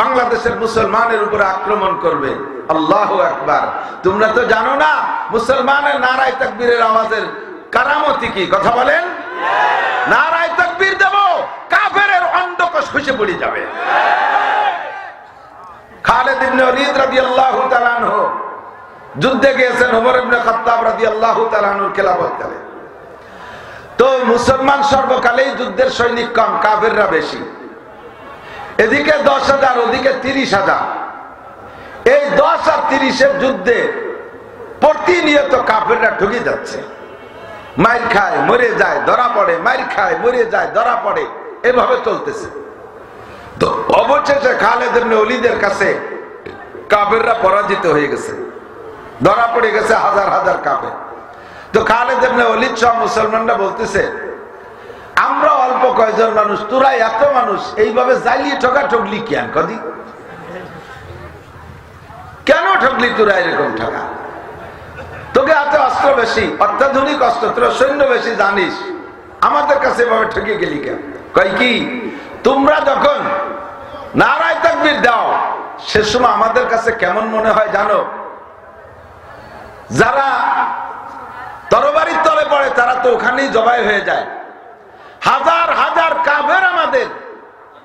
বাংলাদেশের মুসলমানের উপরে আক্রমণ করবে। আল্লাহ একবার তোমরা তো জানো না, মুসলমানের নারায় তাকবীরের আওয়াজের কারামতি কি? কথা বলেন। নারায় তাকবীর দেব কাফের অন্ধকোষ খুশি পড়ে যাবে। ইবনে ওয়ালিদ রাদিয়াল্লাহু তাআলা আনহু যুদ্ধে গিয়েছেন, ওমর ইবনে খাত্তাব রাদিয়াল্লাহু তাআলা আনহুর খেলাফতকালে তো মুসলমান সর্বকালেই যুদ্ধের সৈনিক কম, কাফেররা বেশি। এদিকে দশ হাজার, ওদিকে তিরিশ হাজার। এই দশ আর তিরিশের যুদ্ধে প্রতিনিয়ত কাফেররা ঢুকে যাচ্ছে। মাইর খায়, মরে যায়, ধরা পড়ে, মাইর খায়, মরে যায়, ধরা পড়ে, এভাবে চলতেছে। তো অবশেষে খালেদ ইবনে ওলিদের কাছে কাফেররা পরাজিত হয়ে গেছে। ধরা পড়ে গেছে হাজার হাজার কাফের। তো খালেদ ইবনে ওলিদ সব মুসলমানরা বলতেছে আমরা অল্প কয়জন মানুষ, তোরা এত মানুষ, এইভাবে জ্বালিয়ে ঠকা ঠকলি কেন কদি? কেন ঠকলি তোরা এরকম ঠকা? তোকে এত অস্ত্র বেশি, অত্যাধুনিক অস্ত্র, তোরা সৈন্য বেশি জানিস। আমাদের কাছে এভাবে ঠকে গেলি কেন? কয় কি? তোমরা যখন নারায় তাকবির দাও, সে সময় আমাদের কাছে কেমন মনে হয় জানো? যারা তরবারির তলে পড়ে, তারা তো ওখানেই জবাই হয়ে যায়। হাজার হাজার কাভের আমাদের।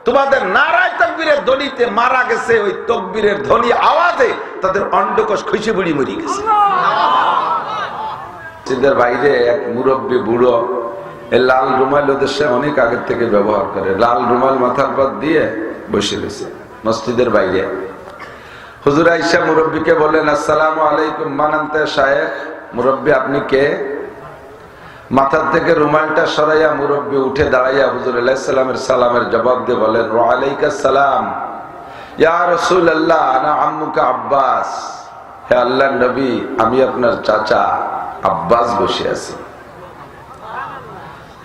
তোমাদের নারায় তকবীরের ধ্বনিতে মারা গেছে, ওই তকবীরের ধ্বনি আওয়াজে তাদের অন্ডকোষ খুশি বুড়ি মরি গেছে। সিদ্ধের বাইরে এক মুরব্বী বুড়ো এই লাল রুমাল ওদের সে অনেক আগের থেকে ব্যবহার করে, লাল রুমাল মাথার পর দিয়ে বসে রয়েছে মসজিদের বাইরে। হুজুর আইসা মুরব্বীকে বললেন, আসসালামু আলাইকুম মানান্তে শায়েখ, মুরব্বী আপনি কে? মাথার থেকে রুমালটা সরাইয়া মুরব্বী উঠে দাঁড়াইয়া হুজুর আলাইসাল্লামের সালামের জবাব দিয়ে বলেন ওয়ালাইকা সালাম। আপনার চাচা আব্বাস বসে আছি।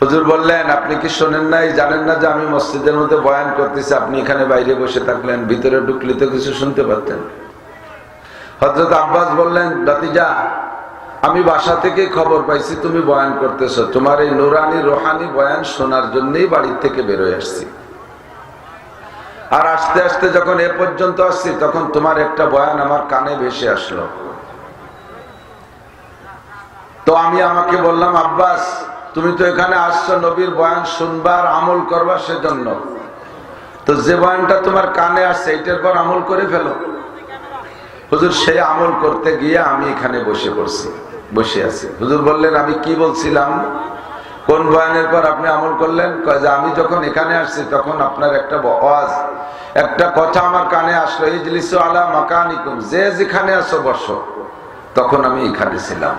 হুজুর বললেন, আপনি কি শোনেন নাই? জানেন না যে আমি মসজিদের মধ্যে বয়ান করতেছি। আপনি এখানে বাইরে বসে থাকলেন, ভিতরে ঢুকলে তো কিছু শুনতে পারতেন। হজরত আব্বাস বললেন দাতিজা আমি বাসা থেকে খবর পাইছি, তুমি বয়ান করতেছো। তোমার এই নুরানি রোহানি বয়ান শোনার জন্যই বাড়ির থেকে বেরোয় আসছি। আর আস্তে আস্তে যখন এ পর্যন্ত আসছি, তখন তোমার একটা বয়ান আমার কানে ভেসে আসলো। তো আমি আমাকে বললাম, আব্বাস, তুমি তো এখানে আসছো, নবীর বয়ান শুনবার, আমল করবা সেজন্য। তো যে বয়ানটা তোমার কানে আসছে এইটার পর আমল করে ফেলো। হুজুর সেই আমল করতে গিয়ে আমি এখানে বসে পড়ছি, বসে আছি। হুজুর বললেন, আমি কি বলছিলাম? কোন বয়ানের পর আপনি আমল করলেন? যে, আমি যখন এখানে আসছি, তখন আপনার একটা আওয়াজ, একটা কথা আমার কানে আসলো এই ইজলিসু আলা মাকানিকুম যে যেখানে আসো বসো। তখন আমি এখানে ছিলাম।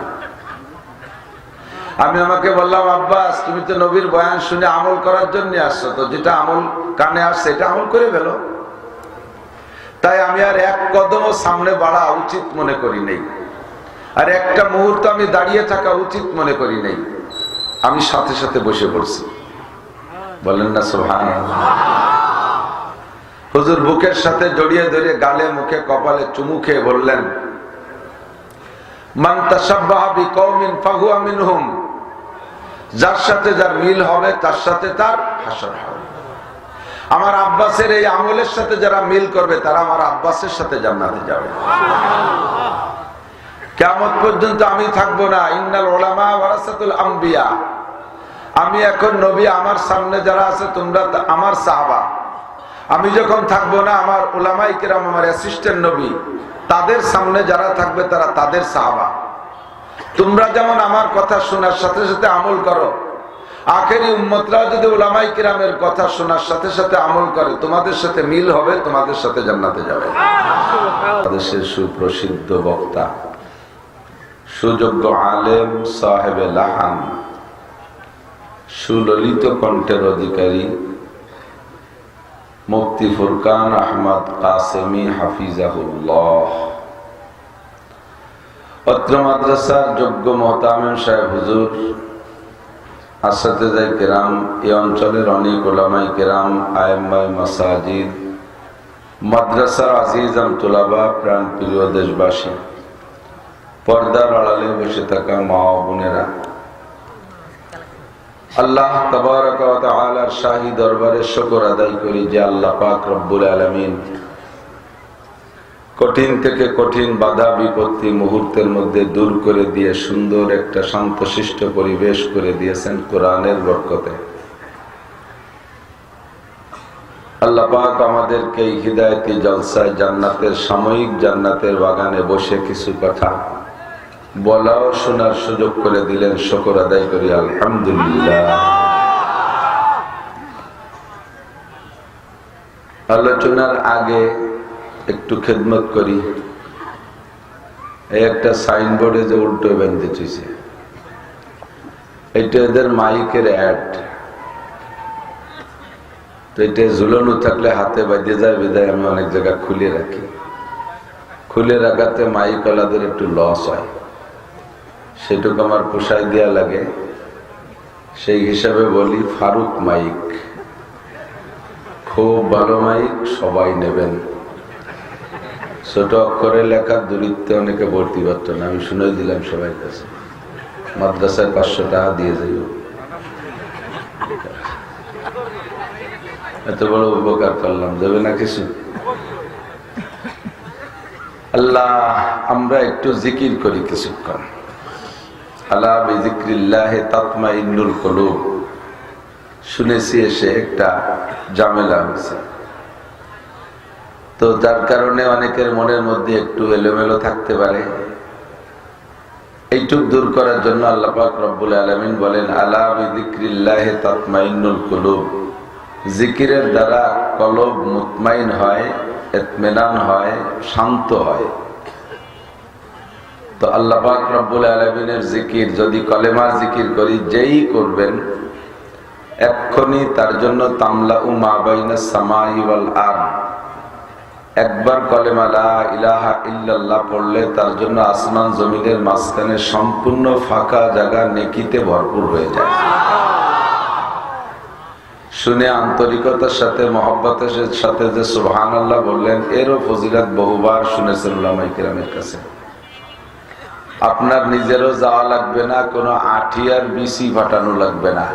আমি আমাকে বললাম, আব্বাস, তুমি তো নবীর বয়ান শুনে আমল করার জন্য আসছো, তো যেটা আমল কানে আসছে, এটা আমল করে ফেলো। তাই আমি আর এক কদম সামনে বাড়া উচিত মনে করি নেই। আর একটা মুহূর্ত আমি দাঁড়িয়ে থাকা উচিত মনে করি নেই। আমি সাথে সাথে বসে পড়ছি। বলেন না সোহান হুজুর বুকের সাথে জড়িয়ে ধরে গালে, মুখে, কপালে চুমু খেয়ে বললেন যার সাথে যার মিল হবে, তার সাথে তার হাসর হবে। আমার আব্বাসের এই আমলের সাথে যারা মিল করবে, তারা আমার আব্বাসের সাথে জান্নাতে যাবে। কেমন পর্যন্ত আমি থাকব না। ইন্নাল ওলামা আম্বিয়া। আমি এখন নবী, আমার সামনে যারা আছে, তোমরা আমার সাহাবা। আমি যখন থাকব না, আমার ওলামাই কিরাম, আমার অ্যাসিস্ট্যান্ট নবী, তাদের সামনে যারা থাকবে, তারা তাদের সাহাবা। তোমরা যেমন আমার কথা শোনার সাথে সাথে আমল করো আখেরি উম্মতরাও যদি ওলামাই কিরামের কথা শোনার সাথে সাথে আমল করে, তোমাদের সাথে মিল হবে, তোমাদের সাথে জান্নাতে যাবে। দেশের সুপ্রসিদ্ধ বক্তা, সুযোগ্য আলেম সাহেবে লাহান, সুললিত কণ্ঠের অধিকারী, মুফতি ফুরকান আহমদ কাসেমি হাফিজাহুল্লাহ। অত্র মাদ্রাসার যোগ্য মহতামিম সাহেব হুজুর আসাতেজাই কেরাম এই অঞ্চলের অনেক ওলামাই কেরাম আয়মাই মাসাজিদ, মাদ্রাসার আজিজ আমতুলাবা প্রাণ প্রিয় দেশবাসী, পর্দার আড়ালে বসে থাকা মা বোনেরা। আল্লাহ তাবারক ওয়া তাআলার শাহী দরবারে শুকর আদায় করি যে আল্লাহ পাক রব্বুল আলামিন কঠিন থেকে কঠিন বাধা বিপত্তি মুহূর্তের মধ্যে দূর করে দিয়ে সুন্দর একটা শান্তশিষ্ট পরিবেশ করে দিয়েছেন কোরআনের বরকতে। আল্লাহ পাক আমাদেরকে এই হৃদায়তি জলসায় জান্নাতের, সাময়িক জান্নাতের বাগানে বসে কিছু কথা বলাও, শোনার সুযোগ করে দিলেন। শকর আদায় করি, আলহামদুলিল্লাহ। আলোচনার আগে একটু খেদমত করি। এই একটা সাইনবোর্ডে যে উল্টো বেঁধে চুইছে এটা এদের মাইকের অ্যাড তো এটা ঝুলানো থাকলে হাতে বাঁধে যায় বিদায় আমি অনেক জায়গা খুলে রাখি। খুলে রাখাতে মাইক ওলাদের একটু লস হয়। সেটুকু আমার পোষায় দেওয়া লাগে। সেই হিসাবে বলি ফারুক মাইক। খুব ভালো মাইক, সবাই নেবেন। ছোট অক্ষরে লেখা দূরিত্বে অনেকে ভর্তি পারত না। আমি শুনে দিলাম সবাই কাছে। মাদ্রাসায় পাঁচশো টাকা দিয়ে যাই এত বড় উপকার করলাম দেবে না কিছু? আল্লাহ, আমরা একটু জিকির করি কিছুক্ষণ। আল্লাহ বিজিক্রিল্লাহে তাতমা ইন্নুল কলুব। শুনেছি এসে একটা ঝামেলা হয়েছে। তো যার কারণে অনেকের মনের মধ্যে একটু এলোমেলো থাকতে পারে। এইটুক দূর করার জন্য আল্লাহ পাক রব্বুল আলমিন বলেন, আলা তাতমাইনুল কুলুব। জিকিরের দ্বারা কলব মুতমাইন হয় এতমেনান হয়, শান্ত হয়। তো আল্লাহ পাক রব্বুল আলমিনের জিকির, যদি কলেমার জিকির করি, যেই করবেন, এক্ষুনি তার জন্য তামলা উমা বাইনা সামাই ওয়াল আর্ম একবার কলেমালা ইলাহা ইল্লাল্লাহ পড়লে তার জন্য আসমান জমিনের মাঝখানে সম্পূর্ণ ফাঁকা জায়গা নেকিতে ভরপুর হয়ে যায়। শুনে আন্তরিকতার সাথে, মহব্বতের সাথে যে সুবহান আল্লাহ বললেন, এরও ফজিলাত বহুবার শুনেছেন উল্লামাইকেরামের কাছে। আপনার নিজেরও যাওয়া লাগবে না, কোনো আঠিয়ার বিসি ফাটানো লাগবে না।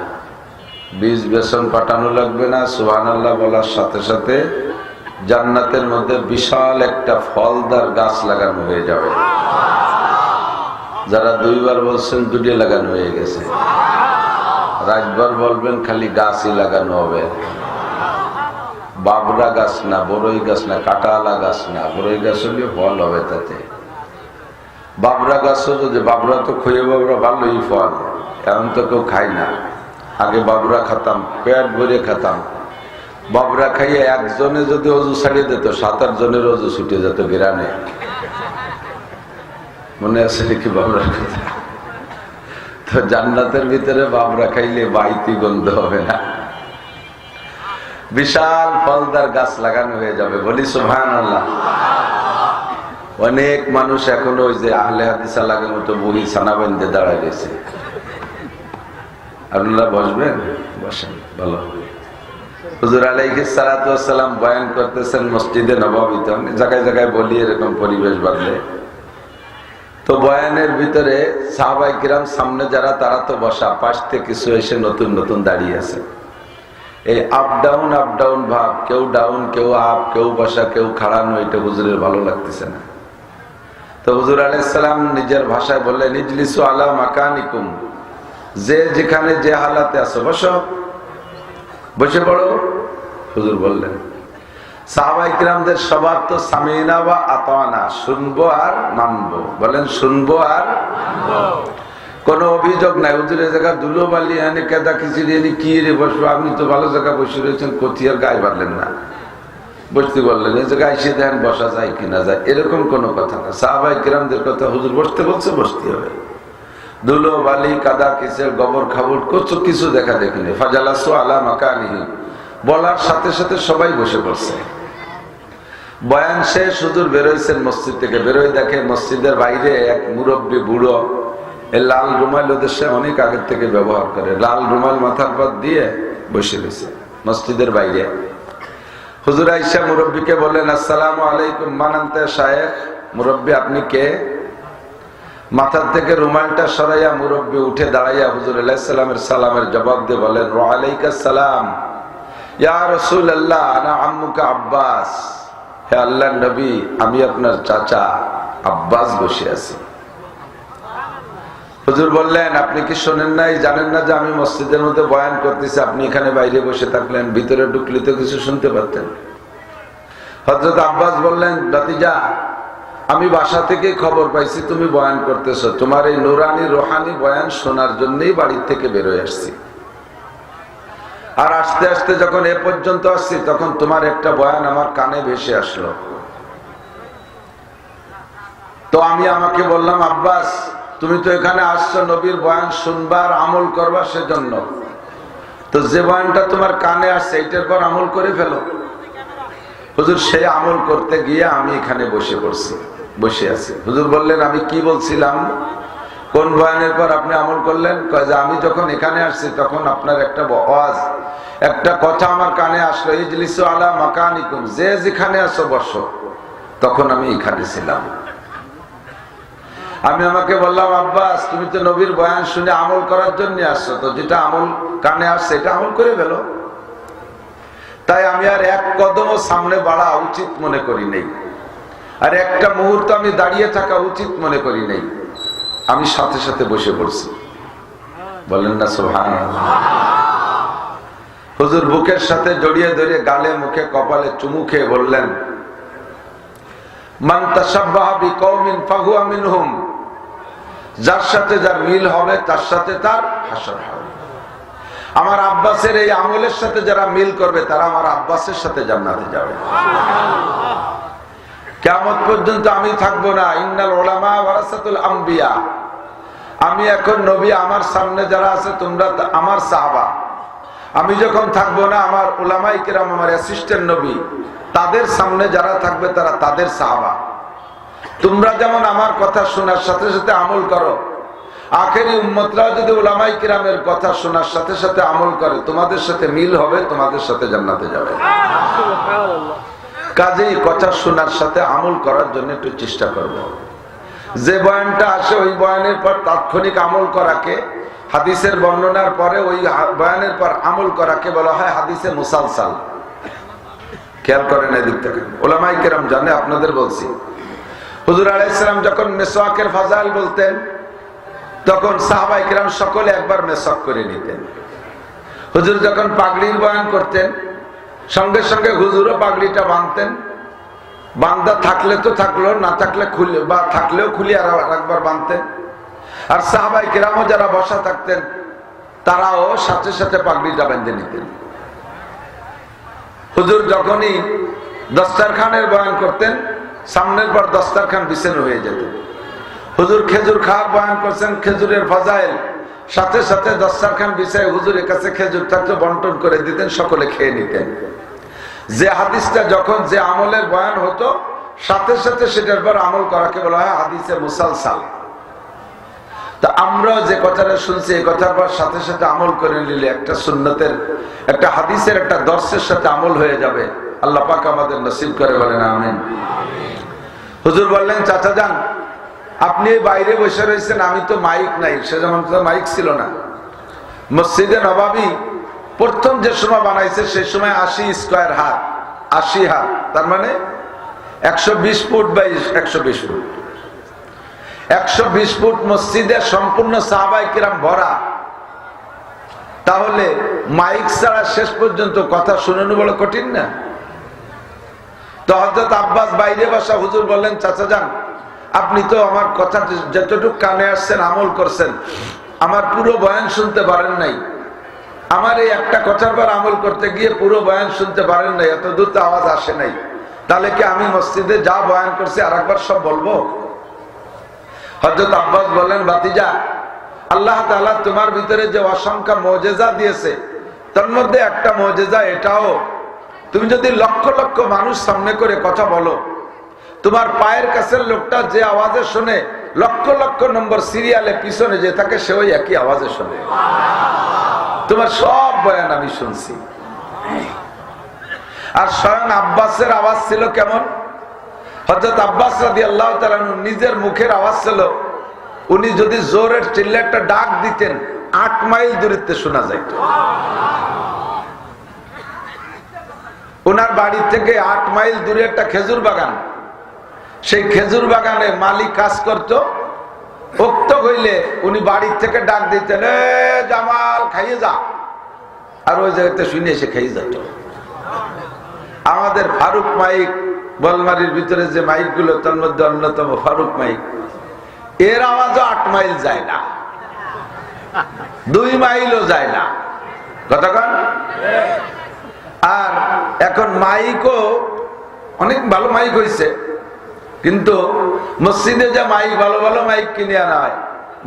বীজ বেসন পাঠানো লাগবে না সুহান আল্লাহ বলার সাথে সাথে জান্নাতের মধ্যে বিশাল একটা ফলদার গাছ লাগানো হয়ে যাবে। যারা দুইবার বলছেন দুটি লাগানো হয়ে গেছে। রাজবার বলবেন খালি গাছই লাগানো হবে। বাবরা গাছ না, বড়ই গাছ না কাটালা গাছ না, বড়ই গাছ হলে ফল হবে তাতে। বাবরা গাছও যদি বাবরা তো খুঁয়ে বাবরা ভালোই ফল এমন তো কেউ খায় না। আগে বাবরা খাতাম, পেট ভরে খাতাম। বাবরা খাইয়ে একজনে যদি অজু ছাড়িয়ে দিত, সাত আট জনের অজু ছুটে যেত গ্রামে। মনে আছে নাকি বাবরার কথা তো জান্নাতের ভিতরে বাবরা খাইলে বাইতি গন্ধ হবে না। বিশাল ফলদার গাছ লাগানো হয়ে যাবে, বলি সুহান আল্লাহ অনেক মানুষ এখনও ওই যে আহলে হাদিসা লাগার মতো বহি সানা বেঁধে দাঁড়ায় গেছে আপনারা বসবেন? বসেন ভালো হুজুর আলাইহি সালাম বয়ান করতেছেন মসজিদে নবাবিতে জায়গায় জায়গায় বলি এরকম পরিবেশ বাদলে তো বয়ানের ভিতরে সাহাবাই কিরাম সামনে যারা, তারা তো বসা, পাশ থেকে কিছু এসে নতুন নতুন দাঁড়িয়ে আছে। এই আপ ডাউন আপ ডাউন ভাব, কেউ ডাউন কেউ আপ কেউ বসা, কেউ খাড়ানো, এটা হুজুরের ভালো লাগতেছে না। তো হুজুর আলাইসালাম নিজের ভাষায় বললেন, ইজলিসু আলা মাকানিকুম। যে যেখানে যে হালাতে আছো, বসো। বসে পড়ো। হুজুর বললেন সাহাবাইকরামদের স্বভাব তো সামিনা বা আতানা, শুনব আর মানবো বলেন, শুনব আর কোন অভিযোগ নাই। হুজুরের জায়গা ধুলো বালি, এনে কেদা খিচুড়ি, এনে কি রে বসবো? আপনি তো ভালো জায়গা বসে রয়েছেন কথিয়ার গায়ে পারলেন না। বসতে বললেন এই জায়গায় এসে দেখেন বসা যায় কিনা যায়। এরকম কোনো কথা না। সাহাবাই কিরামদের কথা হুজুর বসতে বলছে বসতে হবে। ধুলো বালি, কাদা, কিসের গোবর, খাবর কত কিছু দেখা দেখিনি ফাজালাসু আলা মাকানিহি। বলার সাথে সাথে সবাই বসে পড়ছে। বয়ান শেষ, হুজুর বেরোইছেন মসজিদ থেকে। বেরোয় দেখে মসজিদের বাইরে এক মুরব্বী বুড়ো এই লাল রুমাল ওদের অনেক আগের থেকে ব্যবহার করে। লাল রুমাল মাথার পর দিয়ে বসে রয়েছে মসজিদের বাইরে। হুজুর আইসা মুরব্বীকে বললেন, আসসালাম আলাইকুম মানান্তে শায়েখ। মুরব্বী, আপনি কে? মাথার থেকে রুমালটা সরাইয়া মুরব্বী উঠে দাঁড়াইয়া হুজুর আলাইসালামের সালামের জবাব দিয়ে বলেন সালাম। আমি আপনার চাচা আব্বাস বসে আছি। হুজুর বললেন, আপনি কি শোনেন নাই? জানেন না যে আমি মসজিদের মধ্যে বয়ান করতেছি। আপনি এখানে বাইরে বসে থাকলেন, ভিতরে ঢুকলে তো কিছু শুনতে পারতেন। হজরত আব্বাস বললেন দাতিজা আমি বাসা থেকে খবর পাইছি, তুমি বয়ান করতেছো। তোমার এই নুরানি রোহানি বয়ান শোনার জন্যই বাড়ির থেকে বেরোয় আসছি। আর আস্তে আস্তে যখন এ পর্যন্ত আসছি, তখন তোমার একটা বয়ান আমার কানে ভেসে আসলো। তো আমি আমাকে বললাম, আব্বাস, তুমি তো এখানে আসছো, নবীর বয়ান শুনবার, আমল করবা সেজন্য। তো যে বয়ানটা তোমার কানে আসছে, এইটার পর আমল করে ফেলো। হুজুর, সেই আমল করতে গিয়ে আমি এখানে বসে পড়ছি। বসে আছি। হুজুর বললেন, আমি কি বলছিলাম? কোন বয়ানের পর আপনি আমল করলেন? যে আমি যখন এখানে আসছি, তখন আপনার একটা আওয়াজ, একটা কথা আমার কানে আসলো, ইজলিসু আলা মাকানিকুম যে যেখানে আসো বসো। তখন আমি এখানে ছিলাম। আমি আমাকে বললাম, আব্বাস, তুমি তো নবীর বয়ান শুনে আমল করার জন্য আসছো, তো যেটা আমল কানে আসছে, এটা আমল করে ফেলো। তাই আমি আর এক কদমও সামনে বাড়া উচিত মনে করি নেই। আর একটা মুহূর্ত আমি দাঁড়িয়ে থাকা উচিত মনে করি নাই। আমি সাথে সাথে বসে পড়ছি। বলেন না সোহান হুজুর বুকের সাথে জড়িয়ে ধরে গালে, মুখে, কপালে চুমু খেয়ে বললেন যার সাথে যার মিল হবে, তার সাথে তার হাসর হবে। আমার আব্বাসের এই আমলের সাথে যারা মিল করবে, তারা আমার আব্বাসের সাথে জান্নাতে যাবে। কেমন পর্যন্ত আমি থাকব না। ইন্নাল ওলামা ওয়ারাসাতুল আম্বিয়া। আমি এখন নবী, আমার সামনে যারা আছে, তোমরা আমার সাহাবা। আমি যখন থাকব না, আমার ওলামাই কিরাম, আমার অ্যাসিস্ট্যান্ট নবী, তাদের সামনে যারা থাকবে, তারা তাদের সাহাবা। তোমরা যেমন আমার কথা শোনার সাথে সাথে আমল করো, আখেরি উম্মতরাও যদি ওলামাই কিরামের কথা শোনার সাথে সাথে আমল করে, তোমাদের সাথে মিল হবে, তোমাদের সাথে জান্নাতে যাবে। কাজেই কথা শোনার সাথে আমল করার জন্য একটু চেষ্টা করব। যে বয়ানটা আসে, ওই বয়ানের পর তাৎক্ষণিক আমল করাকে, হাদিসের বর্ণনার পরে ওই বয়ানের পর আমল করাকে বলা হয় হাদিসে মুসালসাল। খেয়াল করেন এদিক থেকে। ওলামাই কেরাম জানে, আপনাদের বলছি। হুজুর আলাইসালাম যখন মেসোয়াকের ফাজাইল বলতেন, তখন সাহাবাই কিরাম সকলে একবার মেসক করে নিতেন। হুজুর যখন পাগড়ির বয়ান করতেন সঙ্গে সঙ্গে হুজুরও পাগড়িটা বাঁধতেন। বান্দা থাকলে তো থাকল, না থাকলে খুলে বা থাকলেও খুলে আর একবার বাঁধতেন। আর সাহাবাই কিরামও যারা বসা থাকতেন, তারাও সাথে সাথে পাগড়িটা বেঁধে নিতেন। হুজুর যখনই দস্তারখানের বয়ান করতেন, সামনের পর দস্তারখান বিছানো হয়ে যেত। হুজুর খেজুর খাওয়ার বয়ান করছেন, খেজুরের ফাজাইল সাথে সাথে দস্তারখান বিছায় হুজুরের কাছে খেজুর থাকতো বন্টন করে দিতেন, সকলে খেয়ে নিতেন। যে হাদিসটা যখন যে আমলের বয়ান হতো, সাথে সাথে সেটার পর আমল করাকে বলা হয় হাদিসে মুসালসাল। তা আমরা যে কথাটা শুনছি, এই কথার পর সাথে সাথে আমল করে নিলে একটা সুন্নতের, একটা হাদিসের, একটা দর্শের সাথে আমল হয়ে যাবে। আল্লাহ পাক আমাদের নসিব করে বলেন, আমিন। হুজুর বললেন, চাচা যান আপনি বাইরে বসে রয়েছেন, আমি তো মাইক নাই, সে যেমন মাইক ছিল না। মসজিদে নবাবী প্রথম যে সময় বানাইছে সেই সময় আশি স্কোয়ার হাত, আশি হাত, তার মানে একশো বিশ ফুট বাই একশো বিশ ফুট। একশো বিশ ফুট মসজিদে সম্পূর্ণ সাহাবাই কিরাম ভরা। তাহলে মাইক ছাড়া শেষ পর্যন্ত কথা শুনানো বড় কঠিন না? তো হজরত আব্বাস বাইরে বসা হুজুর বললেন, চাচা যান আপনি তো আমার কথা যতটুকু কানে আসছেন, আমল করছেন, আমার পুরো বয়ান শুনতে পারেন নাই। আমার এই একটা কথার পর আমল করতে গিয়ে পুরো বয়ান শুনতে পারেন নাই, এত দূর তো আওয়াজ আসে নাই। তাহলে কি আমি মসজিদে যা বয়ান করছি আর একবার সব বলব? হজরত আব্বাস বললেন বাতিজা আল্লাহ তাআলা তোমার ভিতরে যে অসংখ্য মজেজা দিয়েছে, তার মধ্যে একটা মজেজা এটাও। তুমি যদি লক্ষ লক্ষ মানুষ সামনে করে কথা বলো তোমার পায়ের কাছের লোকটা যে আওয়াজে শোনে, লক্ষ লক্ষ নম্বর সিরিয়ালে পিছনে যে থাকে সে ওই একই আওয়াজে শোনে। তোমার সব বয়ান আমি শুনছি। আর স্বয়ং আব্বাসের আওয়াজ ছিল কেমন? হজরত আব্বাস রাদি আল্লাহ নিজের মুখের আওয়াজ ছিল, উনি যদি জোরের চিল্লে একটা ডাক দিতেন, আট মাইল দূরত্বে শোনা যাইত। ওনার বাড়ি থেকে আট মাইল দূরে একটা খেজুর বাগান। সেই খেজুর বাগানে মালিক কাজ করত। উক্ত হইলে উনি বাড়ির থেকে ডাক দিতেন জামাল, খাইয়ে যা। আর ওই জায়গাতে শুনে এসে খাইয়ে যেত। আমাদের ফারুক মাইক, বলমারির ভিতরে যে মাইকগুলো তার মধ্যে অন্যতম ফারুক মাইক। এর আওয়াজও আট মাইল যায় না। দুই মাইলও যায় না। কতক্ষণ আর এখন মাইকও অনেক ভালো মাইক হয়েছে কিন্তু মসজিদে যে মাইক, ভালো ভালো মাইক কিনে আনা হয়।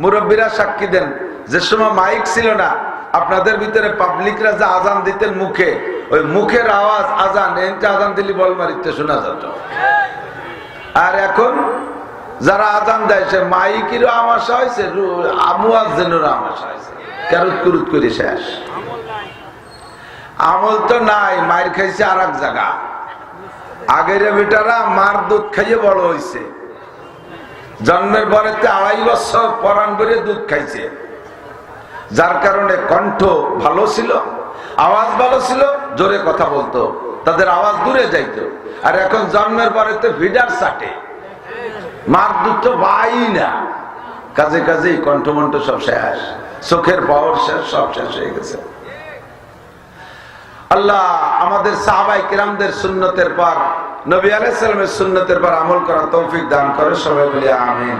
মুরব্বীরা সাক্ষী দেন, যে সময় মাইক ছিল না, আপনাদের ভিতরে পাবলিকরা যে আজান দিতেন মুখে, ওই মুখের আওয়াজ, আজান আজান দিলি বল মারিতে শোনা যেত। আর এখন যারা আজান দেয়, সে মাইকেরও আমাশা হয়েছে আমুয়াজেনেরও আমাশা হয়েছে। ক্যারুত কুরুত করে শেষ। আমল তো নাই মায়ের খাইছে আর এক জায়গা। আগের বেটারা মার দুধ খাইয়ে বড় হয়েছে জন্মের পরেতে আড়াই বছর পরাণ করে দুধ খাইছে। যার কারণে কণ্ঠ ভালো ছিল, আওয়াজ ভালো ছিল, জোরে কথা বলতো, তাদের আওয়াজ দূরে যাইতো। আর এখন জন্মের পরেতে ভিডার চাটে। মার দুধ তো বাই না। কাজে কাজেই কণ্ঠমণ্ঠ সব শেষ, চোখের পাওয়ার শেষ, সব শেষ হয়ে গেছে। আল্লাহ আমাদের সাহাবাই কিরামদের সুন্নতের পর নবী আলাইসালামের সুন্নতের পর আমল করা তৌফিক দান করে, সবাই বলি আমিন।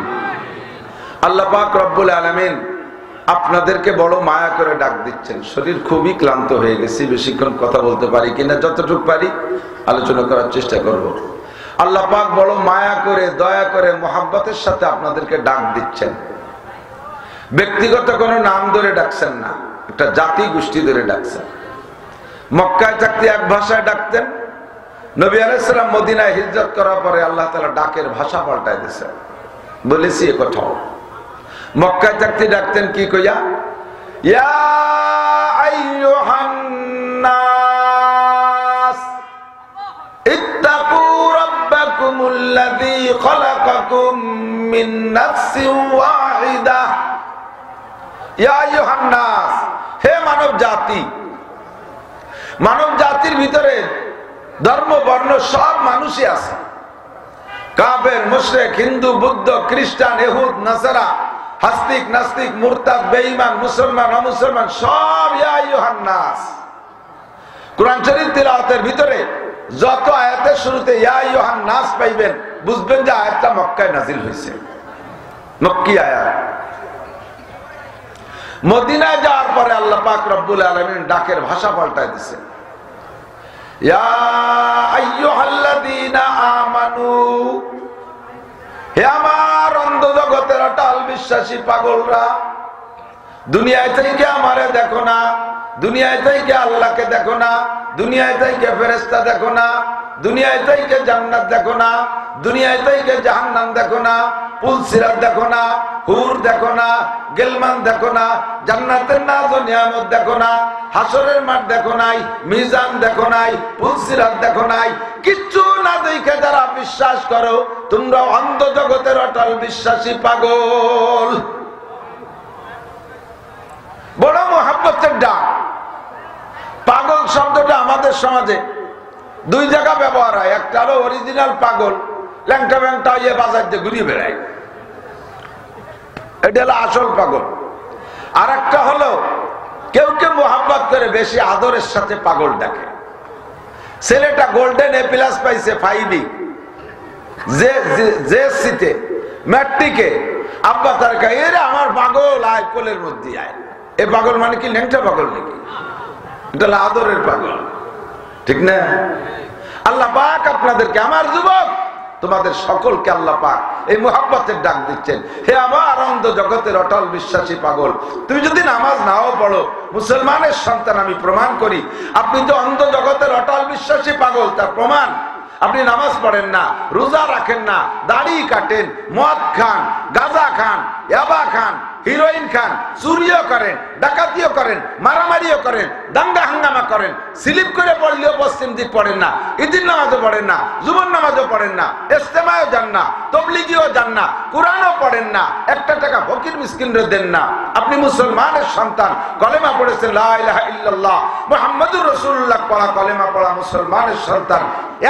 আল্লাহ পাক রব্বুল আলমিন আপনাদেরকে বড় মায়া করে ডাক দিচ্ছেন। শরীর খুবই ক্লান্ত হয়ে গেছে, বেশিক্ষণ কথা বলতে পারি কিনা, যতটুকু পারি আলোচনা করার চেষ্টা করব। আল্লাহ পাক বড় মায়া করে, দয়া করে, মোহাব্বতের সাথে আপনাদেরকে ডাক দিচ্ছেন। ব্যক্তিগত কোনো নাম ধরে ডাকছেন না, একটা জাতি গোষ্ঠী ধরে ডাকছেন। মক্কায় থাকতে এক ভাষায় ডাকতেন নবী আলাইসালাম মদিনায় হিজরত করার পরে আল্লাহ তালা ডাকের ভাষা পাল্টাই দিছে বলেছি এ কথাও মক্কায় থাকতে ডাকতেন কি কইয়া? ইয়া মিন ইয়া মানব জাতির ভিতরে ধর্ম, বর্ণ সব মানুষই আছে। কাবের মুশরেক, হিন্দু, বুদ্ধ, খ্রিস্টান এহুদ নাসারা, হাস্তিক, নাস্তিক, মুরতাদ, বেঈমান, মুসলমান, অমুসলমান, সব ইয়া আইয়ুহান নাস। কোরআন শরীফ তিলাওয়াতের ভিতরে যত আয়াতের শুরুতে ইয়া আইয়ুহান নাস পাইবেন, বুঝবেন যে আয়াতটা মক্কায় নাজিল হয়েছে মক্কি আয়াত। মদিনায় যাওয়ার পরে আল্লাহ পাক রব্বুল আলমিন ডাকের ভাষা পাল্টায় দিছে। আমার অন্ধ জগতের অটাল বিশ্বাসী পাগলরা দুনিয়ায় থেকে আমারে দেখো না। দুনিয়ায় থেকে আল্লাহকে দেখো না। দুনিয়ায় থেকে ফেরেস্তা দেখো না। দুনিয়ায় থেকে জান্নাত দেখো না। দুনিয়ায় থেকে জাহান্নাম দেখো না। পুলসিরাত দেখো না। হুর দেখো না। গেলমান দেখো না। জান্নাতের নাজ নিয়ামত দেখো না। হাসরের মাঠ দেখো নাই। মিজান দেখো নাই। পুলসিরাত দেখো নাই। কিচ্ছু না দেখে যারা বিশ্বাস করো তোমরা অন্ধ জগতের অটল বিশ্বাসী পাগল। বড় মহাব্বতের ডাক। পাগল শব্দটা আমাদের সমাজে। দুই জায়গা ব্যবহার হয়, একটা হলো অরিজিনাল পাগল, ল্যাংটা ব্যাংটা ইয়ে বাজার দিয়ে ঘুরিয়ে বেড়ায়। এটা হলো আসল পাগল। আর একটা হলো, কেউ কেউ মোহাম্মত করে বেশি আদরের সাথে পাগল ডাকে। ছেলেটা গোল্ডেন এ প্লাস পাইছে ফাইভি যে ম্যাট্রিকে আব্বা তার কাছে আমার পাগল, আয় কোলের মধ্যে আয়। এ পাগল মানে কি, ল্যাংটা পাগল নাকি? এটা আদরের পাগল। ঠিক না? আল্লাহ পাক আপনাদেরকে, আমার যুবক, তোমাদের সকলকে আল্লাহ পাক এই মোহাব্বতের ডাক দিচ্ছেন। হে আমার অন্ধ জগতের অটল বিশ্বাসী পাগল, তুমি যদি নামাজ নাও পড়ো, মুসলমানের সন্তান আমি প্রমাণ করি, আপনি তো অন্ধ জগতের অটল বিশ্বাসী পাগল, তার প্রমাণ, আপনি নামাজ পড়েন না, রোজা রাখেন না, দাড়ি কাটেন, মদ খান, গাঁজা খান, ইয়াবা খান হিরোইন খান, চুরিও করেন, ডাকাতিও করেন, মারামারিও করেন, দাঙ্গা হাঙ্গামা করেন, স্লিপ করে পড়লেও পশ্চিম দিক পড়েন না ঈদিন নামাজও পড়েন না জুবন নামাজও পড়েন না ইস্তেমায়ও যান না, তবলিগিও যান না, কোরআনও পড়েন না, একটা টাকা ফকির মিসকিনরে দেন না। আপনি মুসলমানের সন্তান, কলেমা পড়েছেন, লা ইলাহা ইল্লাল্লাহ, মুহাম্মাদুর পড়া, কলেমা পড়া মুসলমানের সন্তান।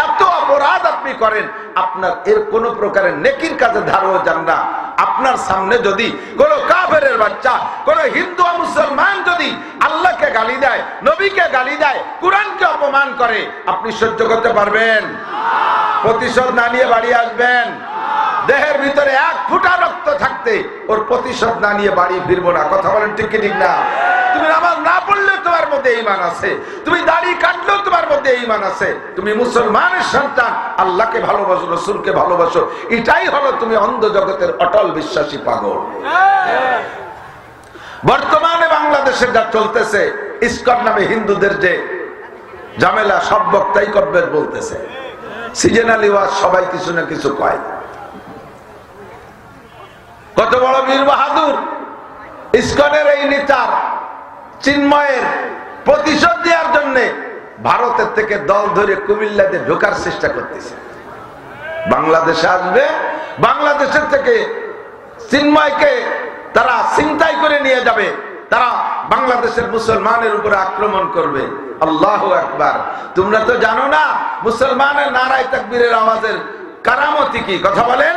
এত অপরাধ আপনি করেন, আপনার এর কোনো প্রকারের নেকির কাজে ধারও যান না। আপনার সামনে যদি কোনো কাফের বাচ্চা, কোন হিন্দু মুসলমান যদি আল্লাহকে গালি দেয়, নবীকে গালি দেয়, কোরআনকে অপমান করে, আপনি সহ্য করতে পারবেন? প্রতিশোধ না নিয়ে বাড়ি আসবেন? দেহের ভিতরে এক ফুটা রক্ত থাকতে ওর প্রতিশোধ না নিয়ে বাড়ি ফিরবো না। কথা বলেন ঠিক ঠিক না? তুমি নামাজ না পড়লেও তোমার মধ্যে ইমান আছে। তুমি দাড়ি কাটলেও তোমার মধ্যে ইমান আছে। তুমি মুসলমানের সন্তান, আল্লাহকে ভালোবাসো, রসুলকে ভালোবাসো। এটাই হলো তুমি অন্ধ জগতের অটল বিশ্বাসী পাগল। বর্তমানে বাংলাদেশে যা চলতেছে, ইস্কন নামে হিন্দুদের যে ঝামেলা, সব বক্তাই কব্বের বলতেছে। সিজন আলী ওয়াজ সবাই কিছু না কিছু কয়। কত বড় বীর বাহাদুর? ইস্কনের এই নেতার চিন্ময়ের প্রতিশোধ দেওয়ার জন্য ভারতের থেকে দল ধরে কুমিল্লাতে ঢোকার চেষ্টা করতেছে। বাংলাদেশে আসবে, বাংলাদেশের থেকে চিন্ময়কে তারা চিন্তাই করে নিয়ে যাবে, তারা বাংলাদেশের মুসলমানের উপরে আক্রমণ করবে। আল্লাহ একবার তোমরা তো জানো না, মুসলমানের নারায় তাকবীরের আওয়াজের কারামতি কি? কথা বলেন।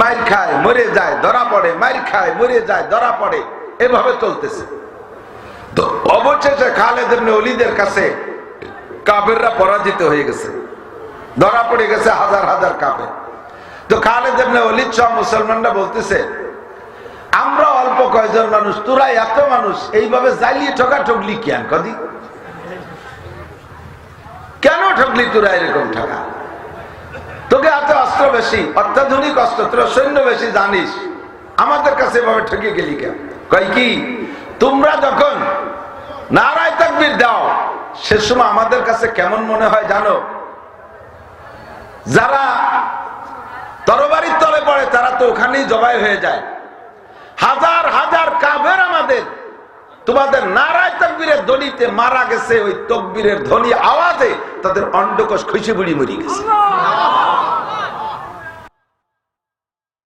মাইর খায়, মরে যায়, ধরা পড়ে, মাইর খায়, মরে যায়, ধরা পড়ে, এভাবে চলতেছে। তো অবশেষে খালেদ ওলিদের কাছে কাফেররা পরাজিত হয়ে গেছে। ধরা পড়ে গেছে হাজার হাজার কাফের। তো খালেদ ওলিদ সব মুসলমানরা বলতেছে, আমরা অল্প কয়জন মানুষ, তোরা এত মানুষ, এইভাবে জ্বালিয়ে ঠকা ঠকলি কেন কদি? কেন ঠকলি তোরা এরকম ঠকা তোকে এত অস্ত্র বেশি, অত্যাধুনিক অস্ত্র তোরা সৈন্য বেশি, জানিস। আমাদের কাছে এভাবে ঠকে গেলি কেন? কই কি? তোমরা যখন নারায় তাকবির দাও, সে সময় আমাদের কাছে কেমন মনে হয় জানো? যারা তরবারির তলে পড়ে, তারা তো ওখানেই জবাই হয়ে যায়। হাজার হাজার কাভের আমাদের তোমাদের নারায় তকবীরের ধ্বনিতে মারা গেছে, ওই তকবীরের ধ্বনি আওয়াজে তাদের অন্ডকোষ খুশি বুড়ি মরি গেছে।